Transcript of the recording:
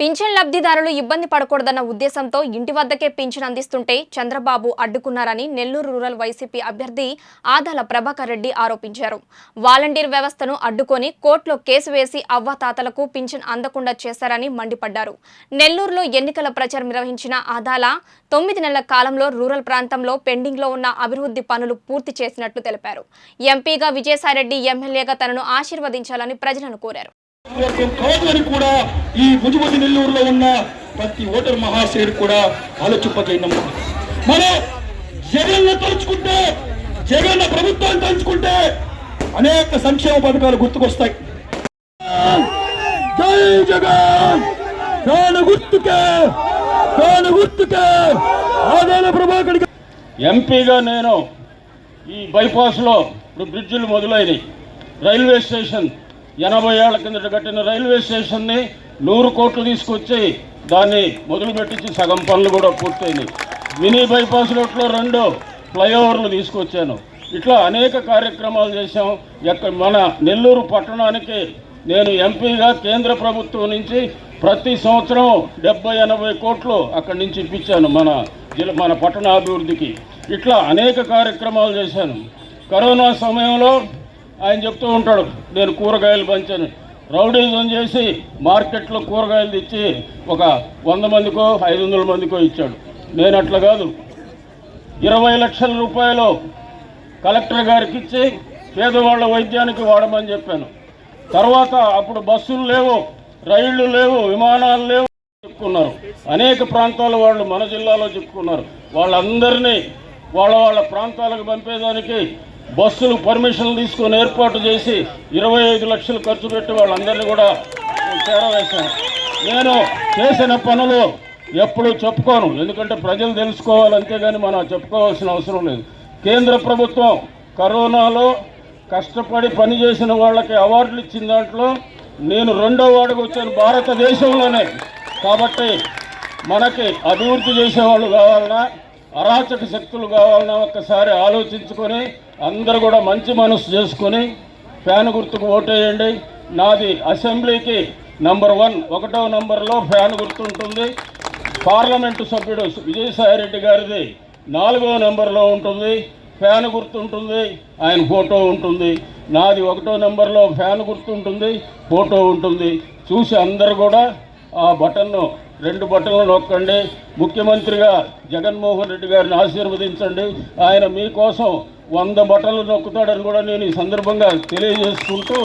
Pension లబ్ధిదారులు ఇబ్బంది పడకూడదన్న ఉద్దేశంతో ఇంటి వద్దకే పింఛన్ అందిస్తుంటే చంద్రబాబు అడ్డుకున్నారని నెల్లూరు రూరల్ వైసీపీ అభ్యర్థి ఆదాల ప్రభాకర్ రెడ్డి ఆరోపించారు. వాలంటీర్ వ్యవస్థను అడ్డుకొని కోర్టులో కేసు వేసి అవ్వాతాతలకు పింఛన్ అందకుండా చేశారని మండిపడ్డారు. నెల్లూరులో ఎన్నికల ప్రచారం నిర్వహించిన ఆదాల తొమ్మిది నెలల కాలంలో రూరల్ ప్రాంతంలో పెండింగ్లో ఉన్న అభివృద్ధి పనులు పూర్తి చేసినట్లు తెలిపారు. ఎంపీగా విజయసాయిరెడ్డి ఎమ్మెల్యేగా తనను ఆశీర్వదించాలని ప్రజలను కోరారు. కాదు అని కూడా ఈ భుజపతి నెల్లూరులో ఉన్న ప్రతి ఓటర్ మహాశయుడు కూడా ఆలోచింపజేయనమ్మా మనం జగన్ తలుచుకుంటే జగన్ ప్రభుత్వాన్ని తలుచుకుంటే అనేక సంక్షేమ పథకాలు గుర్తుకొస్తాయి. జై జగన్! దాని గుర్తుకే దాని గుర్తుకే ఆదాయ ప్రభాకర్ ఎంపీగా నేను ఈ బైపాస్లో ఇప్పుడు బ్రిడ్జిలు మొదలైనవి. రైల్వే స్టేషన్ ఎనభై ఏళ్ళ కిందట కట్టిన రైల్వే స్టేషన్ని నూరు కోట్లు తీసుకొచ్చి దాన్ని మొదలుపెట్టించి సగం పనులు కూడా పూర్తయినాయి. మినీ బైపాస్ రోడ్లో రెండు ఫ్లైఓవర్లు తీసుకొచ్చాను. ఇట్లా అనేక కార్యక్రమాలు చేశాం. ఎక్కడ మన నెల్లూరు పట్టణానికి నేను ఎంపీగా కేంద్ర ప్రభుత్వం నుంచి ప్రతి సంవత్సరం డెబ్బై ఎనభై కోట్లు అక్కడి నుంచి ఇప్పించాను మన జిల్లా మన పట్టణ అభివృద్ధికి. ఇట్లా అనేక కార్యక్రమాలు చేశాను. కరోనా సమయంలో ఆయన చెప్తూ ఉంటాడు నేను కూరగాయలు పంచాను. రౌడీజం చేసి మార్కెట్లో కూరగాయలు తెచ్చి ఒక వంద మందికో ఐదు వందల మందికో ఇచ్చాడు. నేను అట్లా కాదు. ఇరవై లక్షల రూపాయలు కలెక్టర్ గారికి ఇచ్చి పేదవాళ్ళ వైద్యానికి వాడమని చెప్పాను. తర్వాత అప్పుడు బస్సులు లేవు రైళ్ళు లేవు విమానాలు లేవు చెప్పుకున్నారు. అనేక ప్రాంతాల వాళ్ళు మన జిల్లాలో చెప్పుకున్నారు. వాళ్ళందరినీ వాళ్ళ వాళ్ళ ప్రాంతాలకు పంపేదానికి బస్సులు పర్మిషన్లు తీసుకొని ఏర్పాటు చేసి ఇరవై ఐదు లక్షలు ఖర్చు పెట్టి వాళ్ళందరినీ కూడా చేరవేశాను నేను చేసిన పనులు ఎప్పుడు చెప్పుకోను. ఎందుకంటే ప్రజలు తెలుసుకోవాలి అంతేగాని మనం చెప్పుకోవాల్సిన అవసరం లేదు. కేంద్ర ప్రభుత్వం కరోనాలో కష్టపడి పనిచేసిన వాళ్ళకి అవార్డులు ఇచ్చిన దాంట్లో నేను రెండో వాడికి వచ్చాను భారతదేశంలోనే. కాబట్టి మనకి అభివృద్ధి చేసేవాళ్ళు కావాలన్నా అరాచక శక్తులు కావాలని ఒక్కసారి ఆలోచించుకొని అందరూ కూడా మంచి మనసు చేసుకొని ఫ్యాన్ గుర్తుకు ఓటేయండి. నాది అసెంబ్లీకి నంబర్ వన్ ఒకటో నంబర్లో ఫ్యాన్ గుర్తుంటుంది. పార్లమెంటు సభ్యుడు విజయసాయిరెడ్డి గారిది నాలుగో నెంబర్లో ఉంటుంది. ఫ్యాన్ గుర్తుంటుంది ఆయన ఫోటో ఉంటుంది. నాది ఒకటో నెంబర్లో ఫ్యాన్ గుర్తుంటుంది ఫోటో ఉంటుంది. చూసి అందరు కూడా ఆ బటన్ను రెండు బట్టలు నొక్కండి. ముఖ్యమంత్రిగా జగన్మోహన్ రెడ్డి గారిని ఆశీర్వదించండి. ఆయన మీకోసం వంద బట్టలు నొక్కుతాడని కూడా నేను ఈ సందర్భంగా తెలియజేసుకుంటూ